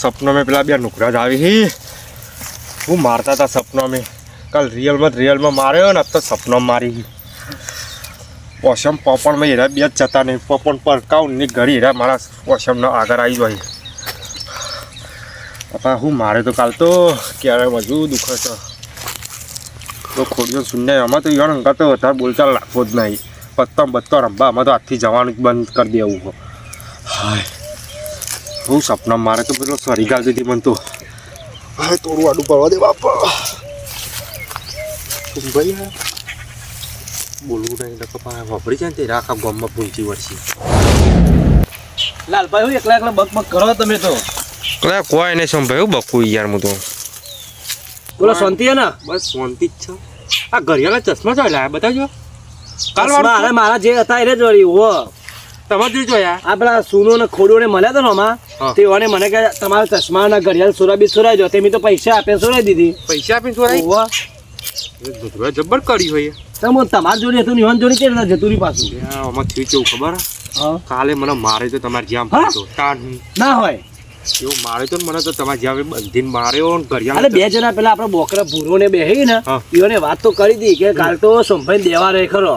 સપનો મેં પેલા બે નુકરા જ આવી હી. હું મારતા હતા સપનો મેં. કાલ રિયલમાં રિયલમાં માર્યો ને તો સપનો મારી ગઈ પોપણમાં પોપણ મેં બે જ જતા નહીં. પોપણ પર કાઉનની ઘડી હેરા મારા પોસમનો આગળ આવી જાય પપ્પા, હું મારે તો કાલ તો ક્યારે બધું દુખે તો ખોડિયો શૂન્ય એમાં તો યાર અંકા તો વધારે બોલચાલ લાગવો જ નહીં. પત્તો બત્તો રમવા અમે તો આજથી જવાનું બંધ કરી દેવું હો હાય. બહુ સપના મારે તો પેલો સરી ગાલ દીધી મને તો. હાય થોડું આડું પડવા દે બાપા. ભાઈ બોલવું નહીં એટલે પપ્પા વાપરી જાય ને તે આખા ગામમાં પૂંચી વળશે. લાલભાઈ હું એકલા એકલા બક બક કરો તમે તો? કલા કોઈ નહીં સંભાળ્યું બકું યાર હું તો. બોલો શાંતિ હે ને? બસ શાંતિ જ છે. આ ઘરિયાળા ચશ્મા ચાલ્યા બતાવજો. કાલ મારા જે હતા એને જ વળી હો. તમારે જોઈ જોયા? આ પેલા સુનો ને ખોડો ને મળ્યા હતા ને આમાં તેઓને મને કે તમારા ચશ્મા ના ઘડિયાળ સુરાબી સુરાઈ જો તેમી તો પૈસા આપે સુરાઈ દીધી. પૈસા આપીને ચોરાઈ ઓહો. જબર કરી હોય. તમે તમાર જોડે હતું નિવાન જોડે કે ના જતુરી પાછું? આમાં થયું કેવું ખબર? કાલે મને મારે તો તમારે જ્યાં હા? ના હોય. એવું મારે તો મને તો તમારે જ્યાં બંધીને માર્યો ને અરે બે જણા પેલા આપણા બોકરા ભૂરો ને બેહી ને હા. વાત તો કરી હતી કે કાલ તો સંભાઈ દેવા રહે ખરો.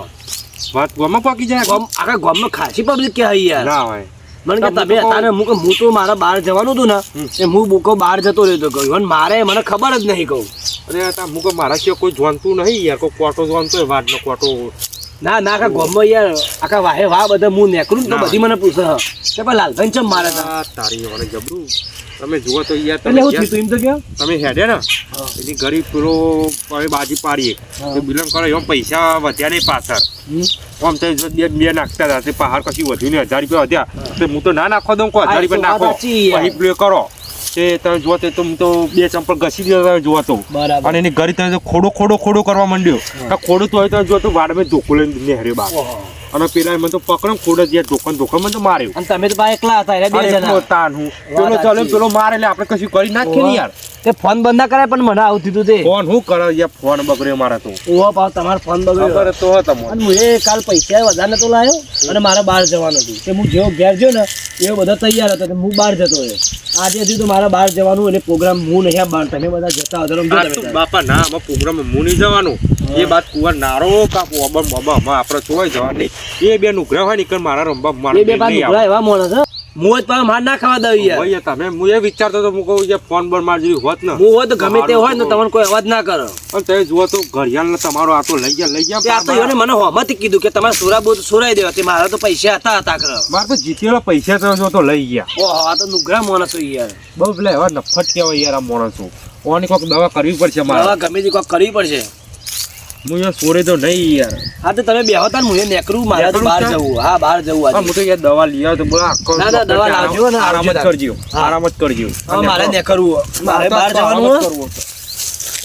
વાત ગોમાં પાકી જાય? ગોમ આખા ગામમાં ખાસી પબ્લિક કે હઈ યાર. ના હોય. મને કે તમે તારે હું હું તો મારા બહાર જવાનું હતું ને એ હું બુકો બહાર જતો રહ્યો કહ્યું અને મારે મને ખબર જ નહીં કહું. અરે તા મુકે મારા સિવાય કોઈ જોનતું નહીં યાર. કોઈ કોટો જોનતો હોય વાડનો કોટો ના ના આખા ગામમાં યાર આખા વાહે વાહ બધા હું નેકરું તો બધી મને પૂછે કે ભાઈ લાલભાઈ ચમ મારે તારી વાળે જબરું. તમે જુઓ તો યાર તમે હું તું એમ તો કે? તમે હેડે ને? એની ગરીબ પૂરો હવે બાજી પાડીએ. તો બિલમ કરો એમ પૈસા વધ્યા નહીં પાછળ. આમ તો બે બે નાખતા હતા તે પહાડ કશું વધ્યું નહીં હજાર રૂપિયા વધ્યા. તો હું તો ના નાખવા દઉં કો હજાર રૂપિયા નાખો. પછી કરો. તે તમે જો તે તો તો બે ચંપલ ઘસી ગયો તમે તો. બરાબર. અને એની ઘરે તમે ખોડો ખોડો ખોડો કરવા માંડ્યો. આ ખોડું તો હોય તો જોતો તો વાડમાં ધોકો લઈને નેહર્યો ઓહો. અને પેલા મને તો પકડો ખોડો જ યાર ધોકો ધોકો મને તો માર્યો. અને તમે તો ભાઈ એકલા હતા એટલે બે જણા. તાન હું પેલો ચાલે પેલો મારે એટલે આપણે કશું કરી નાખીએ ને યાર. તે ફોન બંધ ના કરાય પણ મને આવું થયું તે. ફોન હું કરે યાર ફોન બગડ્યો મારા તો. ઓહો પાવ તમારો ફોન બગડ્યો. ખબર તો હતો મને અને હું એ કાલ પૈસા વધારે તો લાવ્યો અને મારે બહાર જવાનું હતું. કે હું જેવો ઘેર જો ને એવો બધા તૈયાર હતા હું બહાર જતો રહ્યો. આજે હજુ તો મારા બહાર જવાનું એટલે પ્રોગ્રામ હું નહીં આ બહાર તમે બધા જતા હતા. બાપા ના આમાં પ્રોગ્રામ હું નહીં જવાનું. એ બાદ કુંવર નારો કાપો અબમ અબમ આપણે ચોય જવાનું એ બે નુકરા હોય ને મારા રમવા મારા એ બે એવા માણસ હે. પર માર ના ખાવા દઉં યાર. હોય તમે હું એ વિચારતો તો હું કહું કે ફોન પર માર જેવી હોત ને. હું હોત ગમે તે હોય ને તમને કોઈ અવાજ ના કરો. પણ તમે જુઓ તો ઘડિયાળ તમારો આ તો લઈ ગયા લઈ તે આ તો ગયા એને મને હોમાંથી કીધું કે તમારે સુરા બોધ સુરાઈ દેવા તે મારા તો પૈસા હતા હતા કરો. માર તો જીતેલા પૈસા તો જો તો લઈ ગયા. ઓહો આ તો નુગરા માણસો યાર. બહુ પેલા હવે નફટ કહેવાય યાર આ માણસો. ઓની કોઈક દવા કરવી પડશે મારે. દવા ગમે તે કોક કરવી પડશે. હું યાર સોરે તો નહીં યાર. હા તો તમે બેહો તા ને હું નેકરું મારે તો બહાર જવું. હા બહાર જવું આજે. હું તો યાર દવા લઈ આવ્યો તો બોલા આખો ના, ના, દવા લાવજો ને, આરામ જ કરજો. આરામ જ કરજો. હા, મારે નેકરવું મારે બહાર જવાનું હો.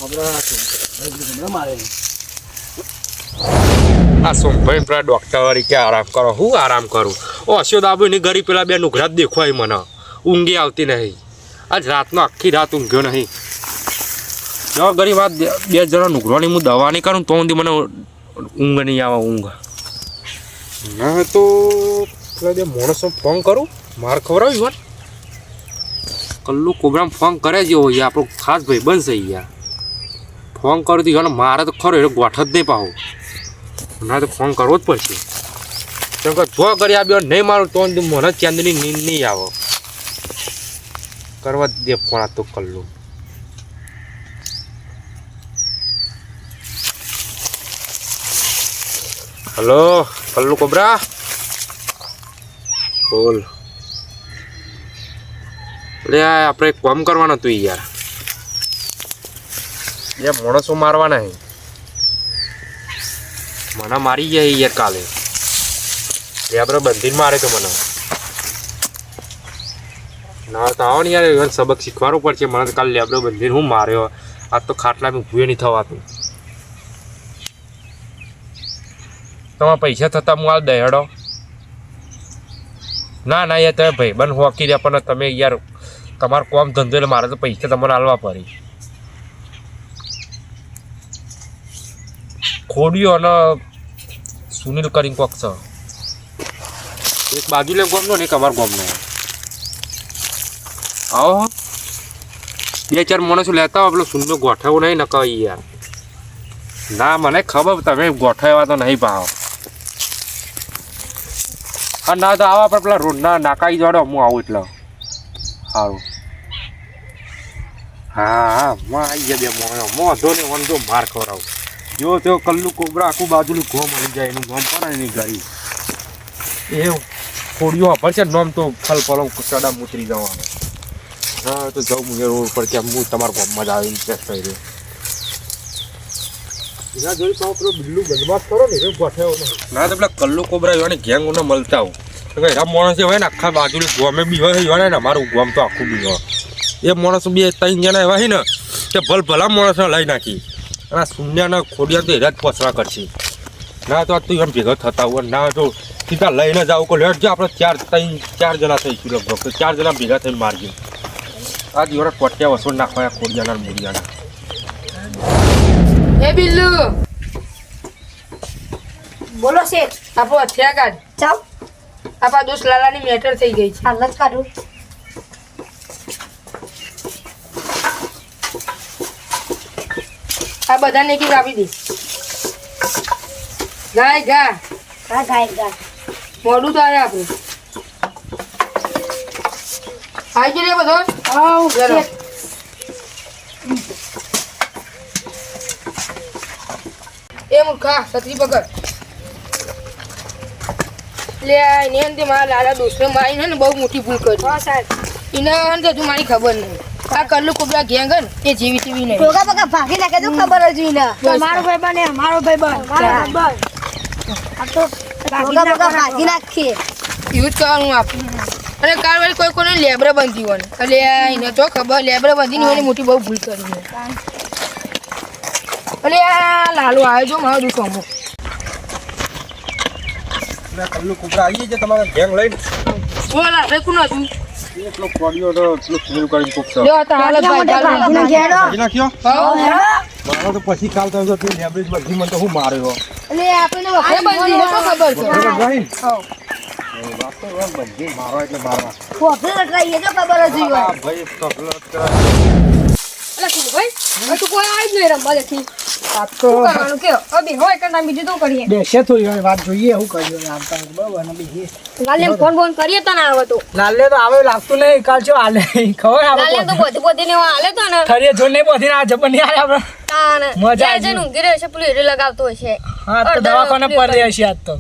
હમણાં મારે આ સોમભાઈ પેલા ડોક્ટર વાળી કે આરામ કરો. હું આરામ કરું? ઓ અશોદ દાબુ ની ગરી પેલા બે નુઘરા જ દેખવાય મને. ઊંઘી આવતી નહીં. આજ રાતનો આખી રાત ઊંઘ્યો નહીં. જો ગરીબ વાત બે જણા નુઘરાની હું દવા નહીં કરું તો સુધી મને ઊંઘ નહીં આવે ઊંઘ. ના તો પેલા બે માણસો ફોન કરું માર ખવડાવ્યું વાત? કલ્લુ કોબરામ ફોન કરે જેવો યાર આપણો ખાસ ભાઈ બનશે યાર ફોન કરું તો યાર મારે તો ખરો એટલે ગોઠ જ નહીં પાવો. ના તો ફોન કરવો જ પડશે. કેમ કે જો કરી આ બે નહીં મારું તો મને ચાંદની નીંદ નહીં આવે. કરવા દે ફોન આ તો કલ્લું. હલો halo કોબરા બોલ આ આપણે કામ કરવાનું હતું યાર બે માણસો મારવાના હે મને મારી જાય યાર કાલે એ આપણે બંધીને મારે તો મને ના તો આવો ને યાર સબક શીખવાડવું પડશે મને કાલે લેબડો બંધીને હું માર્યો આજ તો ખાટલા ઊભું નહીં થવાતું તમારા પૈસા થતા હું હાલ દહેડો. ના ના યાર, તમે ભાઈ બન હોકી રહ્યા પણ તમે યાર, તમારો કોમ ધંધો એટલે મારે તો પૈસા તમને હાલવા પડે. ખોડ્યો અને સુનિલ કરીને કોક છે. એક બાજુ લે ગોમનો ને એક અમાર ગોમનો. આવો બે ચાર માણસો લેતા હોય પેલો સુંદર ગોઠવો નહીં ન કહી યાર. ના, મને ખબર, તમે ગોઠવ્યા તો નહીં ભાવ. અને ના તો આવા પણ પેલા રોડના નાકાઈ જવાડો, હું આવું એટલે. સારું હા હા, માં આવી ગયા બે મોણો મોંધો ને વંધો માર ખવડાવું. જો તેઓ કલ્લું કોબરા આખું બાજુનું ઘો મળી જાય, એનું ગમ પણ એની ગરી એ ખબર છે નોમ તો ફલ ફલો સડા ઉતરી જવાનું. હા, તો જાઉં હું રોડ પર કે હું તમારા ગામમાં જ આવીને ચેક કરી રહ્યો એના જોઈ બદમાશ કરો ને એ ગોઠવ્યો ના. તો પેલા કલ્લુ કોબરા એવાની ગેંગ ને મળતા હું એરા માણસ હોય ને આખા બાજુ ગોમે બી હોય ને અમારું ગોમ તો આખું બી હોય. એ માણસ બે ત્રણ જણા એવા ને, કે ભલ ભલા માણસને લઈ નાખી. અને શૂન્યના ખોડિયા તો એરા જ પસરા કરશે. ના તો તું એમ ભેગા થતા હોય, ના તો સીધા લઈને જાવ કો લેટ જો આપણે ચાર ત્રણ, ચાર જણા થઈશું લગભગ. ચાર જણા ભેગા થઈને મારજો આ દિવસ કોટ્યા વસો નાખવા ખોડિયાના મૂડિયાના એ બિલ્લુ? બોલો શેઠ. આપો હથિયા કાઢ. ચાલ આપા દોસ્ત લાલાની મેટર થઈ ગઈ છે. હાલ જ કાઢું. આ બધાને એક આપી દે. ગાય ગા. હા ગાય ગા. મોડું તો આવે આપણે આવી ગયો બધો? આવ એ મૂર્ખા છત્રી પકડ. લે આ અંતે મારા લાલા દોસ્તને મારી ને બહુ મોટી ભૂલ કરી. હા સાહેબ. એના અંતે હજુ મારી ખબર નહીં. આ કલ્લુ કુબરા ગેંગ ને એ જેવી તેવી નહીં. ટોકા પકા ભાગી નાખે તો ખબર જ હોય ને. તમારો ભાઈ બને અમારો ભાઈ બન ચાલ. આ તો ટોકા પકા ભાગી નાખીએ. એવું કરવાનું આપણે. અને કારવાળી કોઈ કોને લેબરે બંધી હોય એટલે એને તો ખબર લેબરે બંધીને એની મોટી બહુ ભૂલ કરી છે એટલે આ લાલુ આવ્યો જો મારો અમુક કલ્લુ કુકરા આવી છે તમારા ગેંગ લઈને? ઓલા આપણે કોણ છું? એટલો ખોડિયો તો પેલો સુનિલ કરીને કોક છે તો હાલ ભાઈ ચાલુ ભાગી નાખ્યો? મારો તો પછી કાલ તમે તો લેબરેજ બધી મને તો હું માર્યો. એટલે આપણને વખતે બંધી ખબર છે? ભાઈ હઉ. વાત તો બધી મારો એટલે મારવા. કોફી લટકાઈએ તો ખબર જ હોય. ભાઈ કપલો એટલે શું ભાઈ તું કોઈ આવી જ નહીં રમવા દેખી શું કરવાનું? કે અભી હોય કે બીજું તો કરીએ? બેસે થોડી વાર વાત જોઈએ શું કર્યું આવતા બરાબર ને બીજી લાલે ફોન ફોન કરીએ તો ના આવે તો. લાલે તો આવે લાગતું નહીં કાલ ખબર લાલે તો બધી બધી ને તો ને. ખરીએ જો નહીં જબર આવે આપણે. મજા આવી. જઈને ઊંઘી રહ્યો છે પેલું હીરો લગાવતો હોય હા તો દવાખાને પર છીએ આજ તો.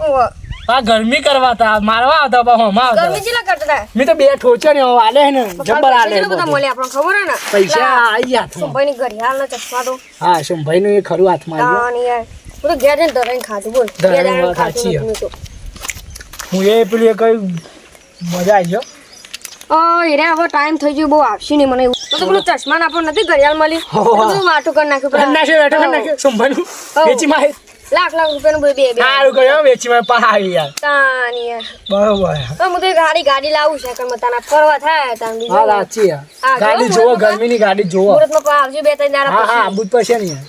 ઓહો. આ ગરમી કરવા તા. મારવા આવતા બા હોમાં આવતા ગરમી ચેલા કરતા મેં તો બે ઠોચે ને હાલે હે ને. જબર આલે બધા. મોલે આપણો ખબર હે ને? પૈસા આવી ગયા હાથમાં ભાઈ ની ઘડિયાળ નો ચશ્મા દો હા સોમભાઈ નું એ ખરું હાથમાં આવ્યું. તાન યાર. હું તો ઘેર જઈને ધરાઈને ખાધું બોલ. ધરાઈને ઘેર મેં તો. હું એ પેલી એ કઈ મજા આવી ગયો? ટાઈમ થઈ ગયો બહુ આવશે નહીં મને તો તો પેલું ચશ્મા ને આપણને નથી ઘડિયાળ મળી. હો. વાટું કરી નાખ્યું નાખ્યું નું વેચી માં લાખ લાખ રૂપિયાનું બે બે સારું કર્યું વેચી માં પા યાર તાની યાર. બરોબર. હું તો એક ગાડી ગાડી લાવું છે કે તાના ફરવા થાય તાન બીજું હા સાચી યાર. ગાડી જોવો ગરમીની ગાડી જોવો. મુહૂર્તમાં પા આવજો બે ત્રણ દાડા હા હા પછી. આબુ જ પડશે ને યાર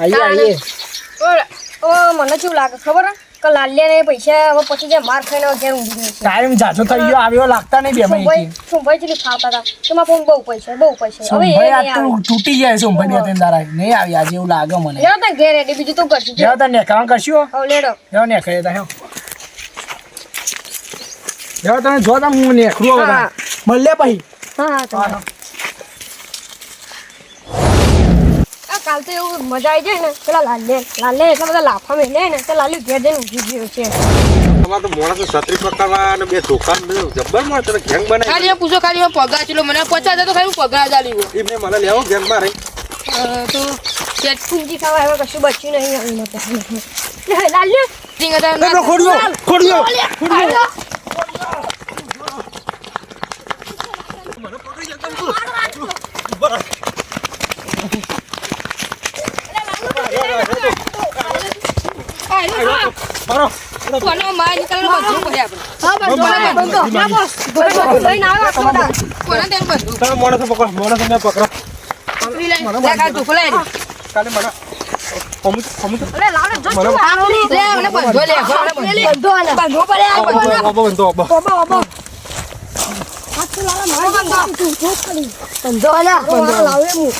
આવીએ આવીએ ઓ મને શું લાગે ખબર હે? કે લાલ્યા ને પૈસા હવે પછી જે માર ખાઈને ઘેર ઊંઘી ગઈ ટાઈમ જાજો થઈ ગયો આવ્યો લાગતા નહીં બે જેટલી ખાવતા હતા પણ બહુ પૈસા બહુ પૈસા. હવે એ તો તૂટી જાય સોમભાઈ બે ત્રણ દાડા નહીં આવી આજે એવું લાગે મને. લેવો ઘેર એટલે બીજું તો કરશું તાર નેકાણ કરશું હવે લેડો. જાઓ નેકળે તા હેો તમે જો હું નેકળું હવે મળે પછી. હા હા. કાલ તો એવું મજા આવી જાય ને પેલા લાલે લાલે એટલા બધા લાફા મેલે ને તો લાલુ ઘેર જઈને ઉઠી ગયો છે. તમારે તો માણસો છત્રી પકડવા અને બે દુકાન જબ્બર મળે તમે ગેંગ બનાવી ખાલી પૂછો ખાલી પગાર ચીલો મને પચાસ હજાર તો ખાલી પગાર હજાર લીધો એ મેં મને લેવો ગેંગમાં રહી તો ચેક ખાવા એમાં કશું બચ્યું નહીં આવીને લાલ્યો. ના ખોડ્યો ખોડ્યો મારો. કોનો માર નીકળવાનો બંધુક પડે આપણે. હા બંધો. ના બસ. લઈને આવ્યા ખોટા કોના તેમ બંધુક તમે માણસો પકડો માણસો મેં પકડો. પકડી લઈ લે કાલ ઢોકળા કાલે મને અમુક અમુક. અરે લાલે જો તું આરો લે, મને બંધો લે, બંધો. બંધો બંધો પડે આ અબો અબો બંધો અબો ઓબો ઓબો આ તો લાલા મારે બંધો. બંધો બંધો.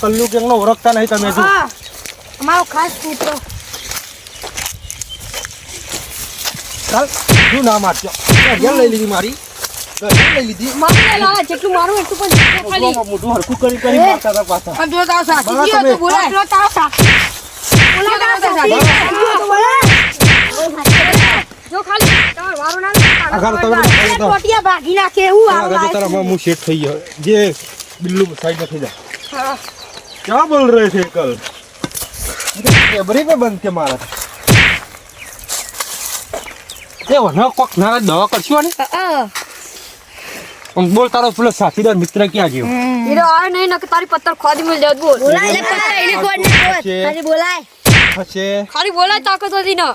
કલ્લુ ગેંગનો ઓળખતા નહીં તમે અમારો ખાસ પુત્ર ચાલ શું નામ આપ્યો ઘડિયાળ લઈ લીધી મારી ઘડિયાળ લઈ લીધી મારું લે લાલા જેટલું મારું એટલું પણ જો ખાલી મોઢું મોઢું હરખું કરી કરી મારતા હતા પાછા આમ જો તારો સાથી બરાબર ગયો તમે. તો બોલાય. ઓલો તારો સાથી ઓલા તારો સાથી જો ખાલી તમાર વારો ના આ ઘર તમે ખાઈ દો. ટોટિયા ભાગી નાખે એવું આ આવું તો તારા લાવે હું શેઠ થઈ ગયો જે બિલ્લુ સાઈડ में થઈ જા હા. क्या बोल रहे थे कल कैमरे पे बंद थे मारा એ વનો કોક ના દવા કરશો ને? આમ બોલ તારો પેલો સાથીદાર મિત્ર ક્યાં ગયો? એ તો આવે નહીં નકે તારી પત્તર ખોદી મિલ જાત બોલ. બોલાય. લે, પત્તર એની કોઈ ના. ખાલી બોલાય. પછી ખાલી બોલાય તાકત હતી ને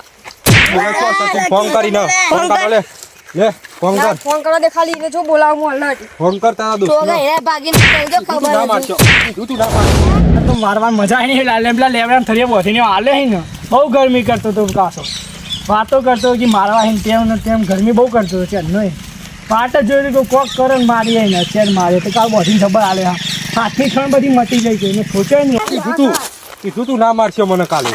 બોલે તો સચિન ફોન કરી ન ફોન કર લે. લે ફોન કર. ફોન કર દે ખાલી એને જો બોલાવું મો હલાટી ફોન કર તારા દોસ્ત તો રે, ભાગીને કહી દો, ખબર ના. મારજો તું. તું ના માર તો મારવાની મજા આવી નહીં લાલે પેલા લેવડા થરિયા બોધીને આલે હી ને. બહુ ગરમી કરતો તો કાસો વાતો કરતો કે મારવા આવીને તેમ ને તેમ ગરમી બહુ કરતો હતો છે નહીં પાટ જ જોયું કે કોક કરે ને મારી આવીને ચેર મારે તો કાલ બોધીને ખબર આવે હા હાથની ક્ષણ બધી મટી જાય છે એને ખોચે નહીં કીધું તું કીધું તું ના મારશે મને કાલે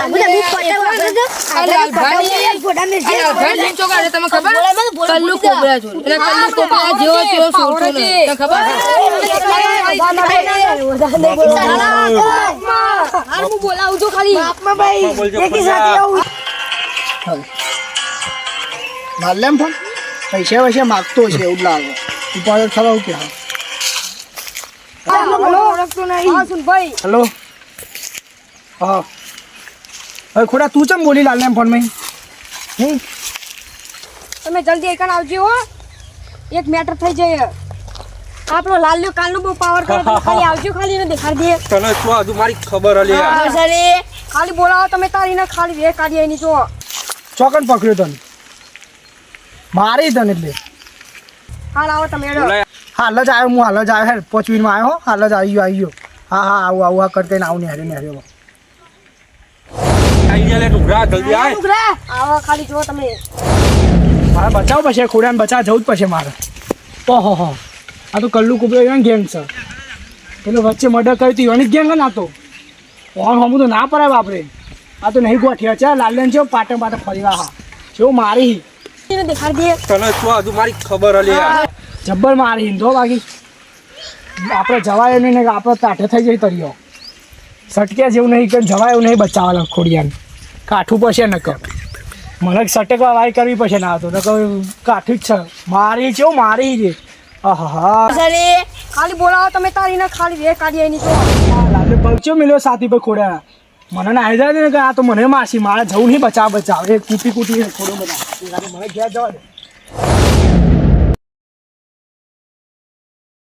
બોલાવું છું ખાલી બોલજો ખોટા. મારલેમ ફોન? પૈસા વૈસા માગતો છે એવું લાગે. ઉપર ખબર કે ઓળખતો હા હવે ખોડા તું ચમ બોલી લાલને ફોનમાં? હમ? તમે જલ્દી એકણ આવજો હો. એક મેટર થઈ જાય. આપણો લાલ્યો કાલનો બહુ પાવર કરે ખાલી આવજો ખાલી એને દેખાડી દે. તને શું આજુ મારી ખબર હલી. ખાલી બોલાવો તમે તારી ને ખાલી રે કાઢી એની જો ચોકન પકડ્યો તને મારી તને એટલે. હાલ આવો તમે હાલ જ આવ્યો હું હાલ જ આવ્યો. હેર પાંચ મિનિટમાં આવ્યો હો. હાલ જ આવી ગયો આવી ગયો. હા હા આવું આવું આ કરતે આવું ને હેરે ને હેરે મારે બચાવ પછી ખોડાને બચાવ જવું જ પછી મારે. ઓહો હો આ તો કલ્લુ કુબરો એવા ગેંગ છે પેલો વચ્ચે મર્ડર કર્યું હતું એવાની જ ગેંગ ના તો. ઓન હમું તો ના પડાય બાપરે. આ તો નહીં ગોઠ્યો છે. લાલન છે પાટણ પાટણ ફરીવા હા જો મારી. દેખાડી દે. તને શું હજુ મારી ખબર હલી જબ્બર મારી હિંદો બાકી આપણે જવાય નહીં ને આપણે તાઠે થઈ જાય તરીઓ સટક્યા જેવું નહીં કે જવાય એવું નહીં બચાવવા ખોડિયાને. કાઠું પડશે નકર કર મને સટકવા વાય કરવી પડશે ના તો. નકર કાઠું જ છે. મારી છે મારી છે. આહા ખાલી બોલાવો તમે તારી ને ખાલી રે કાઢી એની તો લાલુ બગચો મિલ્યો સાથી પર ખોડ્યા મને ના આવી જાય ને કે આ તો મને માસી મારે જવું નહીં બચાવ બચાવ. એ કૂટી કૂટી થોડું બધા. મને ઘેર જવા દે.